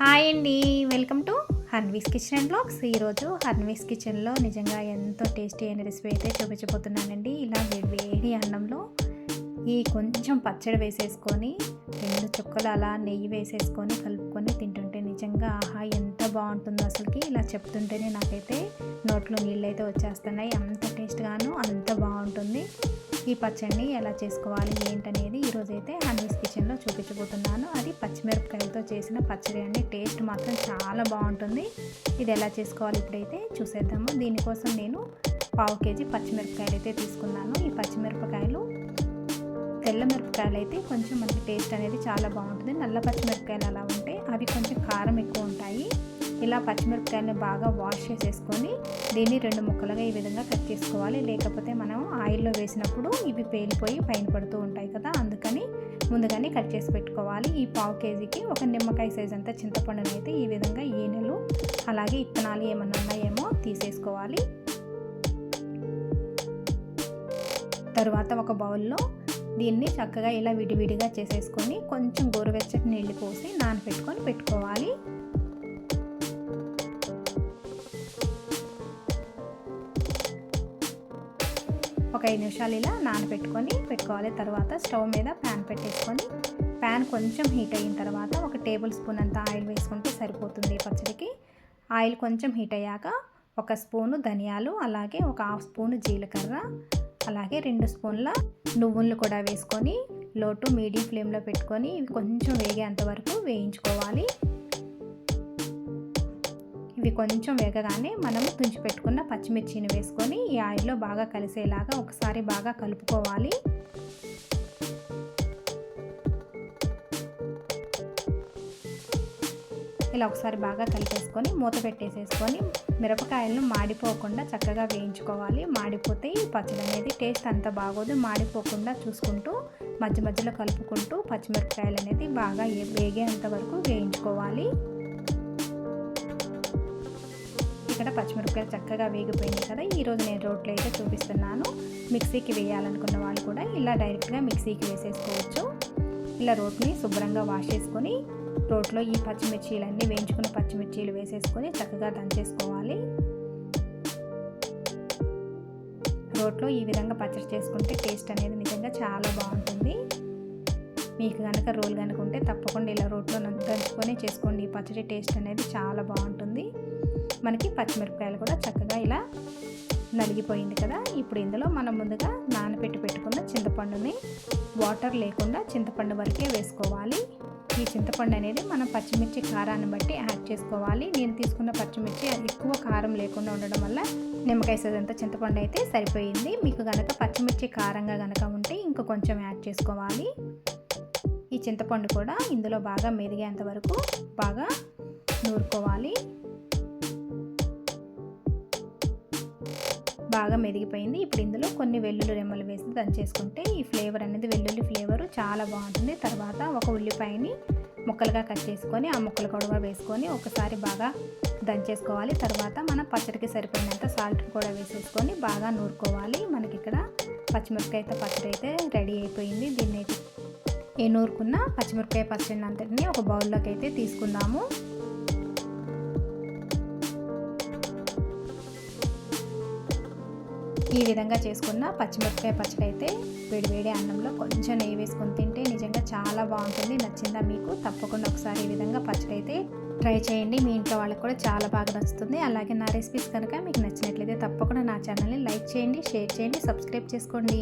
Hi అండి. Welcome to Hanvi's kitchen and blogs. ఈరోజు హన్వీస్ కిచెన్లో నిజంగా ఎంతో టేస్టీ అయిన రెసిపీ అయితే చూపించబోతున్నానండి. ఇలా వేడి అన్నంలో ఈ కొంచెం పచ్చడి వేసేసుకొని రెండు చుక్కలు అలా నెయ్యి వేసేసుకొని కలుపుకొని తింటుంటే నిజంగా ఆహా ఎంత బాగుంటుందో అసలుకి. ఇలా చెప్తుంటేనే నాకైతే నోట్లో నీళ్ళు అయితే వచ్చేస్తున్నాయి. అంత టేస్ట్గాను అంత బాగుంటుంది. ఈ పచ్చడిని ఎలా చేసుకోవాలి ఏంటనేది ఈరోజైతే హనీస్ కిచెన్లో చూపించబోతున్నాను. అది పచ్చిమిరపకాయలతో చేసిన పచ్చడి అండి. టేస్ట్ మాత్రం చాలా బాగుంటుంది. ఇది ఎలా చేసుకోవాలి ఇప్పుడైతే చూసేద్దాము. దీనికోసం నేను పావు కేజీ పచ్చిమిరపకాయలు అయితే తీసుకున్నాను. ఈ పచ్చిమిరపకాయలు తెల్ల మిరపకాయలు అయితే కొంచెం మనకి టేస్ట్ అనేది చాలా బాగుంటుంది. నల్ల పచ్చిమిరపకాయలు అలా ఉంటే అవి కొంచెం కారం ఎక్కువ ఉంటాయి. ఇలా పచ్చిమిరపకాయలని బాగా వాష్ చేసేసుకొని దీన్ని రెండు ముక్కలుగా ఈ విధంగా కట్ చేసుకోవాలి. లేకపోతే మనం ఆయిల్లో వేసినప్పుడు ఇవి పేలిపోయి పైన పడుతూ ఉంటాయి కదా అందుకని ముందుగానే కట్ చేసి పెట్టుకోవాలి. ఈ పావు కేజీకి ఒక నిమ్మకాయ సైజ్ అంతా చింతపండుని అయితే ఈ విధంగా ఈనెలు అలాగే ఇత్తనాలు ఏమన్నా ఉన్నాయేమో తీసేసుకోవాలి. తరువాత ఒక బౌల్లో దీన్ని చక్కగా ఇలా విడివిడిగా చేసేసుకొని కొంచెం గోరువెచ్చటి నీళ్ళు పోసి నానబెట్టుకొని పెట్టుకోవాలి. ఐదు నిమిషాలు ఇలా నానబెట్టుకొని పెట్టుకోవాలి. తర్వాత స్టవ్ మీద ప్యాన్ పెట్టేసుకొని ప్యాన్ కొంచెం హీట్ అయిన తర్వాత ఒక టేబుల్ స్పూన్ అంత ఆయిల్ వేసుకుంటే సరిపోతుంది పచ్చడికి. ఆయిల్ కొంచెం హీట్ అయ్యాక ఒక స్పూను ధనియాలు అలాగే ఒక హాఫ్ స్పూను జీలకర్ర అలాగే రెండు స్పూన్ల నువ్వులు కూడా వేసుకొని లోటు మీడియం ఫ్లేమ్లో పెట్టుకొని ఇవి కొంచెం వేగేంత వరకు వేయించుకోవాలి. ఇవి కొంచెం వేగగానే మనం తుంచి పెట్టుకున్న పచ్చిమిర్చిని వేసుకొని ఈ ఆయిల్లో బాగా కలిసేలాగా ఒకసారి బాగా కలుపుకోవాలి. ఇలా ఒకసారి బాగా కలిపేసుకొని మూత పెట్టేసేసుకొని మిరపకాయలను మాడిపోకుండా చక్కగా వేయించుకోవాలి. మాడిపోతే ఈ పచ్చడి అనేది టేస్ట్ అంత బాగోదు. మాడిపోకుండా చూసుకుంటూ మధ్య మధ్యలో కలుపుకుంటూ పచ్చిమిరపకాయలు అనేది బాగా వేగేంత వరకు వేయించుకోవాలి. ఇక్కడ పచ్చిమిరపకాయలు చక్కగా వేగిపోయింది కదా. ఈరోజు నేను రోట్లో అయితే చూపిస్తున్నాను. మిక్సీకి వేయాలనుకున్న వాళ్ళు కూడా ఇలా డైరెక్ట్గా మిక్సీకి వేసేసుకోవచ్చు. ఇలా రోట్ని శుభ్రంగా వాష్ చేసుకొని రోట్లో ఈ పచ్చిమిర్చీలన్నీ వేయించుకున్న పచ్చిమిర్చీలు వేసేసుకొని చక్కగా దంచేసుకోవాలి. రోట్లో ఈ విధంగా పచ్చడి చేసుకుంటే టేస్ట్ అనేది నిజంగా చాలా బాగుంటుంది. మీకు కనుక రోల్ కనుక ఉంటే తప్పకుండా ఇలా రోట్లో దంచుకొని చేసుకోండి. ఈ పచ్చడి టేస్ట్ అనేది చాలా బాగుంటుంది. మనకి పచ్చిమిరపకాయలు కూడా చక్కగా ఇలా నలిగిపోయింది కదా. ఇప్పుడు ఇందులో మనం ముందుగా నానబెట్టి పెట్టుకున్న చింతపండుని వాటర్ లేకుండా చింతపండు వరకే వేసుకోవాలి. ఈ చింతపండు అనేది మనం పచ్చిమిర్చి కారాన్ని బట్టి యాడ్ చేసుకోవాలి. నేను తీసుకున్న పచ్చిమిర్చి ఎక్కువ కారం లేకుండా ఉండడం వల్ల నిమ్మకాయ సైజ్ చింతపండు అయితే సరిపోయింది. మీకు కనుక పచ్చిమిర్చి కారంగా కనుక ఉంటే ఇంకా కొంచెం యాడ్ చేసుకోవాలి. ఈ చింతపండు కూడా ఇందులో బాగా మెరిగేంత వరకు బాగా నూరుకోవాలి. బాగా మెదిగిపోయింది. ఇప్పుడు ఇందులో కొన్ని వెల్లుల్లి రెమ్మలు వేసి దంచేసుకుంటే ఈ ఫ్లేవర్ అనేది వెల్లుల్లి ఫ్లేవర్ చాలా బాగుంటుంది. తర్వాత ఒక ఉల్లిపాయని ముక్కలుగా కట్ చేసుకొని ఆ ముక్కలు కూడా వేసుకొని ఒకసారి బాగా దంచేసుకోవాలి. తర్వాత మన పచ్చడికి సరిపోయినంత సాల్ట్ కూడా వేసేసుకొని బాగా నూరుకోవాలి. మనకి ఇక్కడ పచ్చిమిరపకాయతో పచ్చడి అయితే రెడీ అయిపోయింది. దీన్ని అయితే ఏ నూరుకున్న పచ్చిమిరపకాయ పచ్చడి అంతటిని ఒక బౌల్లోకి అయితే తీసుకుందాము. ఈ విధంగా చేసుకున్న పచ్చిమిరపకాయ పచ్చడి అయితే వేడివేడి అన్నంలో కొంచెం నెయ్యి వేసుకొని తింటే నిజంగా చాలా బాగుంటుంది. నచ్చిందా మీకు? తప్పకుండా ఒకసారి ఈ విధంగా పచ్చడి అయితే ట్రై చేయండి. మీ ఇంట్లో వాళ్ళకి కూడా చాలా బాగా నచ్చుతుంది. అలాగే నా రెసిపీస్ కనుక మీకు నచ్చినట్లయితే తప్పకుండా నా ఛానల్ని లైక్ చేయండి షేర్ చేయండి సబ్స్క్రైబ్ చేసుకోండి.